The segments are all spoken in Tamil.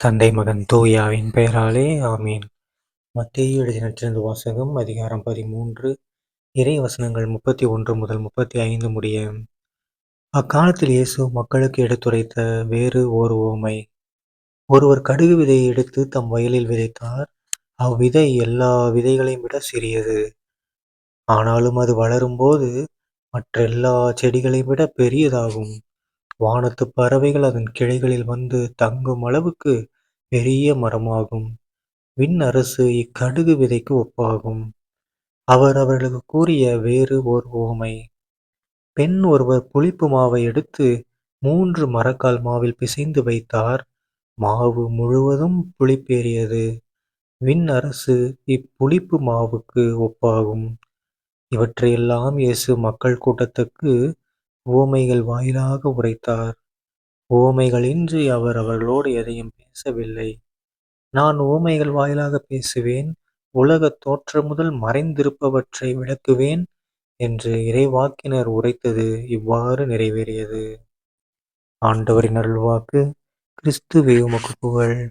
தந்தை மகன் தூயாவின் பெயராலே ஆமீன். மத்திய எழுதிய வாசகம் அதிகாரம் பதிமூன்று இறை வசனங்கள் முப்பத்தி ஒன்று முதல் முப்பத்தி ஐந்து முடிய. அக்காலத்தில் இயேசு மக்களுக்கு எடுத்துரைத்த வேறு ஓர் ஓமை. ஒருவர் கடுகு விதையை எடுத்து தம் வயலில் விதைத்தார். அவ்விதை எல்லா விதைகளையும் விட சிறியது. ஆனாலும் அது வளரும்போது மற்றெல்லா செடிகளையும் விட பெரியதாகும். வானத்து பறவைகள் அதன் கிளைகளில் வந்து தங்கும் அளவுக்கு பெரிய மரமாகும். விண் அரசு இக்கடுகு விதைக்கு ஒப்பாகும். அவர் அவர்களுக்கு கூறிய வேறு ஓர் உவமை பெண் ஒருவர் புளிப்பு மாவை எடுத்து மூன்று மரக்கால் மாவில் பிசைந்து வைத்தார். மாவு முழுவதும் புளிப்பேறியது. விண் அரசு இப்புளிப்பு மாவுக்கு ஒப்பாகும். இவற்றையெல்லாம் இயேசு மக்கள் கூட்டத்துக்கு உவமைகள் வாயிலாக உரைத்தார். உவமைகளின்றி அவர் அவர்களோடு எதையும் பேசவில்லை. நான் உவமைகள் வாயிலாக பேசுவேன் உலகத் தோற்றம் முதல் மறைந்திருப்பவற்றை விளக்குவேன் என்று இறைவாக்கினர் உரைத்தது இவ்வாறு நிறைவேறியது. ஆண்டவரின் அருள்வாக்கு கிறிஸ்துவே உமக்கு புகழ்.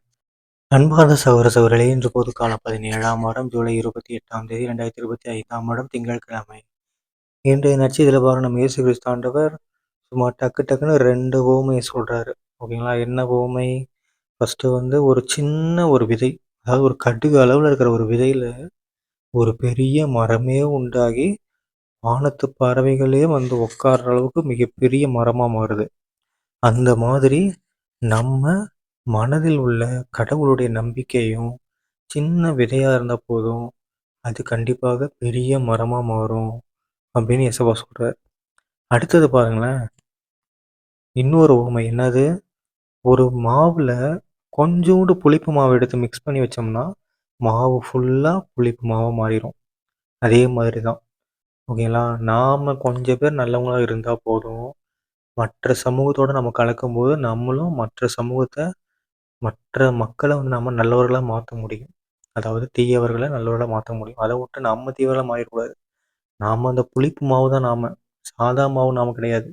அன்பார்ந்த சகோதர சகோதரர்களே இன்று பொதுக்கால பதினேழாம் வாரம் ஜூலை இருபத்தி எட்டாம் தேதி ரெண்டாயிரத்தி இருபத்தி ஐந்தாம் வருடம் திங்கட்கிழமை. இன்றைய நட்சத்திர நம்ம இயேசு கிறிஸ்தாண்டவர் சும்மா டக்கு டக்குன்னு ரெண்டு ஓமையை சொல்கிறாரு ஓகேங்களா? என்ன ஓமை ஃபஸ்ட்டு வந்து ஒரு சின்ன ஒரு விதை அதாவது ஒரு கடுகு அளவில் இருக்கிற ஒரு விதையில் ஒரு பெரிய மரமே உண்டாகி வானத்து பறவைகளே வந்து உட்கார்ற அளவுக்கு மிகப்பெரிய மரமாக மாறுது. அந்த மாதிரி நம்ம மனதில் உள்ள கடவுளுடைய நம்பிக்கையும் சின்ன விதையாக இருந்தால் போதும் அது கண்டிப்பாக பெரிய மரமாக மாறும். அப்படின்னு எசபா சொல்கிறார் அடுத்தது பாருங்களேன். இன்னொரு உவமை என்னது? ஒரு மாவில் கொஞ்சோண்டு புளிப்பு மாவு எடுத்து மிக்ஸ் பண்ணி வச்சோம்னா மாவு ஃபுல்லாக புளிப்பு மாவாக மாறிடும் அதே மாதிரி தான் ஓகேங்களா? நாம் கொஞ்சம் பேர் நல்லவங்களாக இருந்தால் போதும். மற்ற சமூகத்தோடு நம்ம கலக்கும்போது நம்மளும் மற்ற சமூகத்தை மற்ற மக்களை வந்து நம்ம நல்லவர்களாக மாற்ற முடியும். அதாவது தீயவர்களை நல்லவர்களாக மாற்ற முடியும். அதை விட்டு நம்ம தீவிரமாக மாறிடக்கூடாது. நாம் அந்த புளிப்பு மாவு தான் நாம். சாதா மாவு நாம் கிடையாது.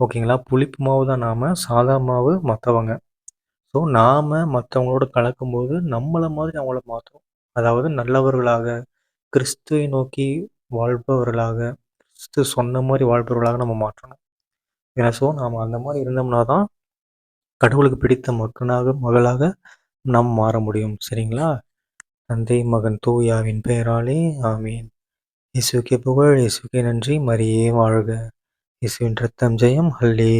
ஓகேங்களா புளிப்பு மாவு தான் நாம் சாதா மாவு மற்றவங்க ஸோ நாம் மற்றவங்களோட கலக்கும்போது நம்மளை மாதிரி அவங்கள மாற்றும் அதாவது நல்லவர்களாக கிறிஸ்துவை நோக்கி வாழ்பவர்களாக கிறிஸ்து சொன்ன மாதிரி வாழ்பவர்களாக நம்ம மாற்றணும். ஏன்னா ஸோ நாம் அந்த மாதிரி இருந்தோம்னா தான் கடவுளுக்கு பிடித்த மக்களாக மகளாக நாம் மாற முடியும். சரிங்களா? தந்தை மகன் தூயாவின் பெயராலே ஆமீன். இயேசுக்கே புகழ் இயேசுக்கே நன்றி. மரியே வாழ்க. இயேசுவின் ரத்தம் ஜெயம். ஹல்லே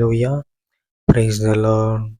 லூயா பிரைஸ் த லார்ட்.